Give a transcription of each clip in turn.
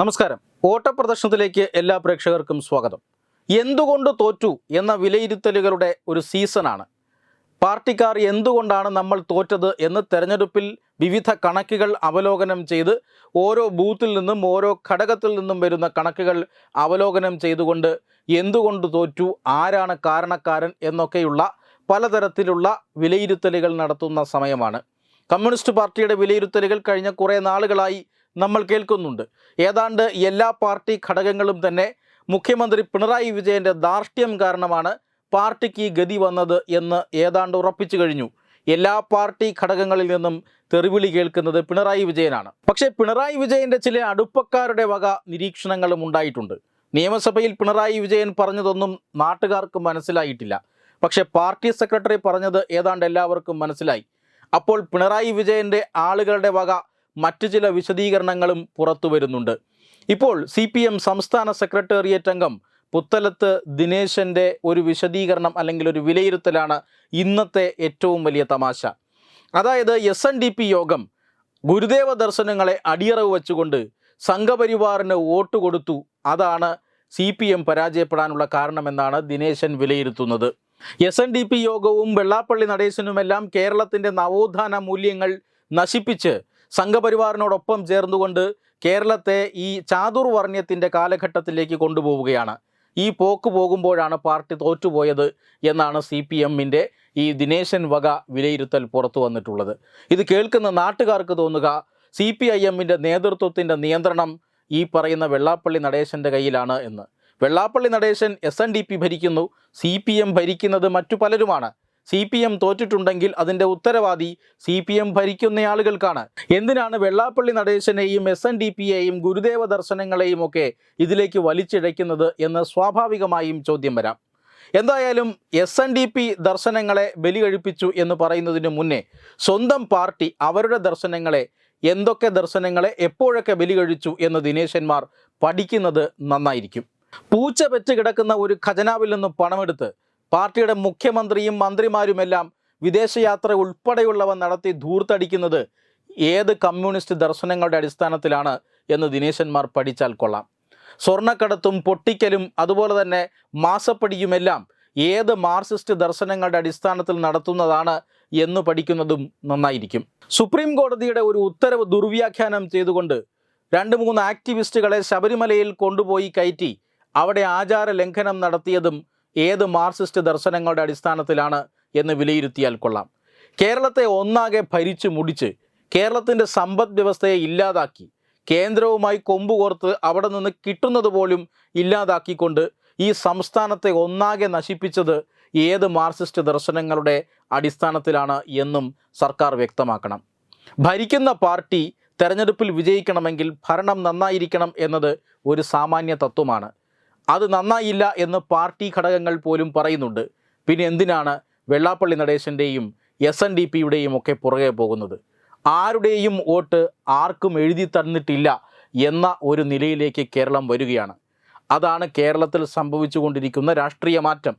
നമസ്കാരം. ഓട്ടപ്രദർശനത്തിലേക്ക് എല്ലാ പ്രേക്ഷകർക്കും സ്വാഗതം. എന്തുകൊണ്ട് തോറ്റു എന്ന വിലയിരുത്തലുകളുടെ ഒരു സീസണാണ്. പാർട്ടിക്കാർ എന്തുകൊണ്ടാണ് നമ്മൾ തോറ്റത് എന്ന് തെരഞ്ഞെടുപ്പിൽ വിവിധ കണക്കുകൾ അവലോകനം ചെയ്ത് ഓരോ ബൂത്തിൽ നിന്നും ഓരോ ഘടകത്തിൽ നിന്നും വരുന്ന കണക്കുകൾ അവലോകനം ചെയ്തുകൊണ്ട് എന്തുകൊണ്ട് തോറ്റു ആരാണ് കാരണക്കാരൻ എന്നൊക്കെയുള്ള പലതരത്തിലുള്ള വിലയിരുത്തലുകൾ നടത്തുന്ന സമയമാണ്. കമ്മ്യൂണിസ്റ്റ് പാർട്ടിയുടെ വിലയിരുത്തലുകൾ കഴിഞ്ഞ കുറേ നാളുകളായി നമ്മൾ കേൾക്കുന്നുണ്ട്. ഏതാണ്ട് എല്ലാ പാർട്ടി ഘടകങ്ങളും തന്നെ മുഖ്യമന്ത്രി പിണറായി വിജയന്റെ ധാർഷ്ട്യം കാരണമാണ് പാർട്ടിക്ക് ഈ ഗതി വന്നത് എന്ന് ഏതാണ്ട് ഉറപ്പിച്ചു കഴിഞ്ഞു. എല്ലാ പാർട്ടി ഘടകങ്ങളിൽ നിന്നും തെറിവിളി കേൾക്കുന്നത് പിണറായി വിജയനാണ്. പക്ഷേ പിണറായി വിജയന്റെ ചില അടുപ്പക്കാരുടെ വക നിരീക്ഷണങ്ങളും ഉണ്ടായിട്ടുണ്ട്. നിയമസഭയിൽ പിണറായി വിജയൻ പറഞ്ഞതൊന്നും നാട്ടുകാർക്ക് മനസ്സിലായിട്ടില്ല. പക്ഷേ പാർട്ടി സെക്രട്ടറി പറഞ്ഞത് ഏതാണ്ട് എല്ലാവർക്കും മനസ്സിലായി. അപ്പോൾ പിണറായി വിജയന്റെ ആളുകളുടെ വക മറ്റു ചില വിശദീകരണങ്ങളും പുറത്തു വരുന്നുണ്ട്. ഇപ്പോൾ സി പി എം സംസ്ഥാന സെക്രട്ടേറിയറ്റ് അംഗം പുത്തലത്ത് ദിനേശന്റെ ഒരു വിശദീകരണം അല്ലെങ്കിൽ ഒരു വിലയിരുത്തലാണ് ഇന്നത്തെ ഏറ്റവും വലിയ തമാശ. അതായത് എസ് എൻ ഡി പി യോഗം ഗുരുദേവ ദർശനങ്ങളെ അടിയറവ് വെച്ചുകൊണ്ട് സംഘപരിവാറിന് വോട്ട് കൊടുത്തു. അതാണ് സി പി എം പരാജയപ്പെടാനുള്ള കാരണമെന്നാണ് ദിനേശൻ വിലയിരുത്തുന്നത്. എസ് എൻ ഡി പി യോഗവും വെള്ളാപ്പള്ളി നടേശനുമെല്ലാം കേരളത്തിന്റെ നവോത്ഥാന മൂല്യങ്ങൾ നശിപ്പിച്ച് സംഘപരിവാറിനോടൊപ്പം ചേർന്നുകൊണ്ട് കേരളത്തെ ഈ ചാതുർവർണയത്തിന്റെ കാലഘട്ടത്തിലേക്ക് കൊണ്ടുപോവുകയാണ്. ഈ പോക്ക് പോകുമ്പോഴാണ് പാർട്ടി തോറ്റുപോയത് എന്നാണ് സി പി എമ്മിന്റെ ഈ ദിനേശൻ വക വിലയിരുത്തൽ പുറത്തു വന്നിട്ടുള്ളത്. ഇത് കേൾക്കുന്ന നാട്ടുകാർക്ക് തോന്നുക സി പി ഐ എമ്മിന്റെ നേതൃത്വത്തിന്റെ നിയന്ത്രണം ഈ പറയുന്ന വെള്ളാപ്പള്ളി നടേശന്റെ കയ്യിലാണ് എന്ന്. Vellappally Natesan S N D P ഭരിക്കുന്നു C P M ഭരിക്കുന്നത് മറ്റു പലരുമാണ്. സി പി എം തോറ്റിട്ടുണ്ടെങ്കിൽ അതിന്റെ ഉത്തരവാദി സി പി എം ഭരിക്കുന്ന ആളുകൾക്കാണ്. എന്തിനാണ് വെള്ളാപ്പള്ളി നടേശനെയും എസ് എൻ ഡി പിയെയും ഗുരുദേവ ദർശനങ്ങളെയും ഒക്കെ ഇതിലേക്ക് വലിച്ചിഴയ്ക്കുന്നത് എന്ന് സ്വാഭാവികമായും ചോദ്യം വരാം. എന്തായാലും എസ് എൻ ഡി പി ദർശനങ്ങളെ ബലി കഴിപ്പിച്ചു എന്ന് പറയുന്നതിന് മുന്നേ സ്വന്തം പാർട്ടി അവരുടെ ദർശനങ്ങളെ എന്തൊക്കെ ദർശനങ്ങളെ എപ്പോഴൊക്കെ ബലി കഴിച്ചു എന്ന് ദിനേശന്മാർ പഠിക്കുന്നത് നന്നായിരിക്കും. പൂച്ച പെറ്റ് കിടക്കുന്ന ഒരു ഖജനാവിൽ നിന്ന് പണമെടുത്ത് പാർട്ടിയുടെ മുഖ്യമന്ത്രിയും മന്ത്രിമാരുമെല്ലാം വിദേശയാത്ര ഉൾപ്പെടെയുള്ളവ നടത്തി ധൂർത്തടിക്കുന്നത് ഏത് കമ്മ്യൂണിസ്റ്റ് ദർശനങ്ങളുടെ അടിസ്ഥാനത്തിലാണ് എന്ന് ദിനേശന്മാർ പഠിച്ചാൽ കൊള്ളാം. സ്വർണക്കടത്തും പൊട്ടിക്കലും അതുപോലെ തന്നെ മാസപ്പടിയുമെല്ലാം ഏത് മാർസിസ്റ്റ് ദർശനങ്ങളുടെ അടിസ്ഥാനത്തിൽ നടത്തുന്നതാണ് എന്ന് പഠിക്കുന്നതും നന്നായിരിക്കും. സുപ്രീം കോടതിയുടെ ഒരു ഉത്തരവ് ദുർവ്യാഖ്യാനം ചെയ്തുകൊണ്ട് രണ്ട് മൂന്ന് ആക്ടിവിസ്റ്റുകളെ ശബരിമലയിൽ കൊണ്ടുപോയി കയറ്റി അവിടെ ആചാര ലംഘനം നടത്തിയതും ഏത് മാർക്സിസ്റ്റ് ദർശനങ്ങളുടെ അടിസ്ഥാനത്തിലാണ് എന്ന് വിലയിരുത്തിയാൽ കൊള്ളാം. കേരളത്തെ ഒന്നാകെ ഭരിച്ചു മുടിച്ച് കേരളത്തിന്റെ സമ്പദ് വ്യവസ്ഥയെ ഇല്ലാതാക്കി കേന്ദ്രവുമായി കൊമ്പുകോർത്ത് അവിടെ നിന്ന് കിട്ടുന്നത് പോലും ഇല്ലാതാക്കിക്കൊണ്ട് ഈ സംസ്ഥാനത്തെ ഒന്നാകെ നശിപ്പിച്ചത് ഏത് മാർക്സിസ്റ്റ് ദർശനങ്ങളുടെ അടിസ്ഥാനത്തിലാണ് എന്നും സർക്കാർ വ്യക്തമാക്കണം. ഭരിക്കുന്ന പാർട്ടി തെരഞ്ഞെടുപ്പിൽ വിജയിക്കണമെങ്കിൽ ഭരണം നന്നായിരിക്കണം എന്നത് ഒരു സാമാന്യ തത്വമാണ്. അത് നന്നായില്ല എന്ന് പാർട്ടി ഘടകങ്ങൾ പോലും പറയുന്നുണ്ട്. പിന്നെ എന്തിനാണ് വെള്ളാപ്പള്ളി നടേശന്റെയും എസ് എൻ ഡി പിയുടെയും ഒക്കെ പുറകെ പോകുന്നത്? ആരുടെയും വോട്ട് ആർക്കും എഴുതി തന്നിട്ടില്ല എന്ന ഒരു നിലയിലേക്ക് കേരളം വരികയാണ്. അതാണ് കേരളത്തിൽ സംഭവിച്ചുകൊണ്ടിരിക്കുന്ന രാഷ്ട്രീയ മാറ്റം.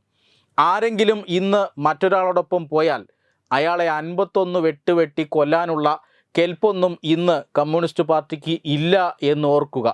ആരെങ്കിലും ഇന്ന് മറ്റൊരാളോടൊപ്പം പോയാൽ അയാളെ അൻപത്തൊന്ന് വെട്ടുവെട്ടി കൊല്ലാനുള്ള കെൽപ്പൊന്നും ഇന്ന് കമ്മ്യൂണിസ്റ്റ് പാർട്ടിക്ക് ഇല്ല എന്ന് ഓർക്കുക.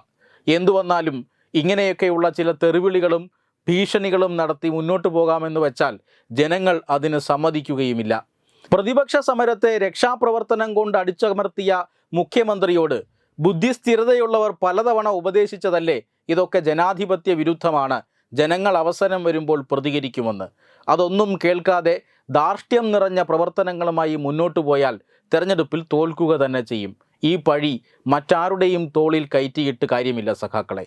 എന്തു വന്നാലും ഇങ്ങനെയൊക്കെയുള്ള ചില തെറിവിളികളും ഭീഷണികളും നടത്തി മുന്നോട്ട് പോകാമെന്ന് വെച്ചാൽ ജനങ്ങൾ അതിന് സമ്മതിക്കുകയുമില്ല. പ്രതിപക്ഷ സമരത്തെ രക്ഷാപ്രവർത്തനം കൊണ്ട് അടിച്ചമർത്തിയ മുഖ്യമന്ത്രിയോട് ബുദ്ധിസ്ഥിരതയുള്ളവർ പലതവണ ഉപദേശിച്ചതല്ലേ? ഇതൊക്കെ ജനാധിപത്യ വിരുദ്ധമാണ്. ജനങ്ങൾ അവസരം വരുമ്പോൾ പ്രതികരിക്കുമെന്ന്. അതൊന്നും കേൾക്കാതെ ധാർഷ്ട്യം നിറഞ്ഞ പ്രവർത്തനങ്ങളുമായി മുന്നോട്ട് പോയാൽ തെരഞ്ഞെടുപ്പിൽ തോൽക്കുക തന്നെ ചെയ്യും. ഈ പഴി മറ്റാരുടെയും തോളിൽ കയറ്റിയിട്ട് കാര്യമില്ല സഖാക്കളെ.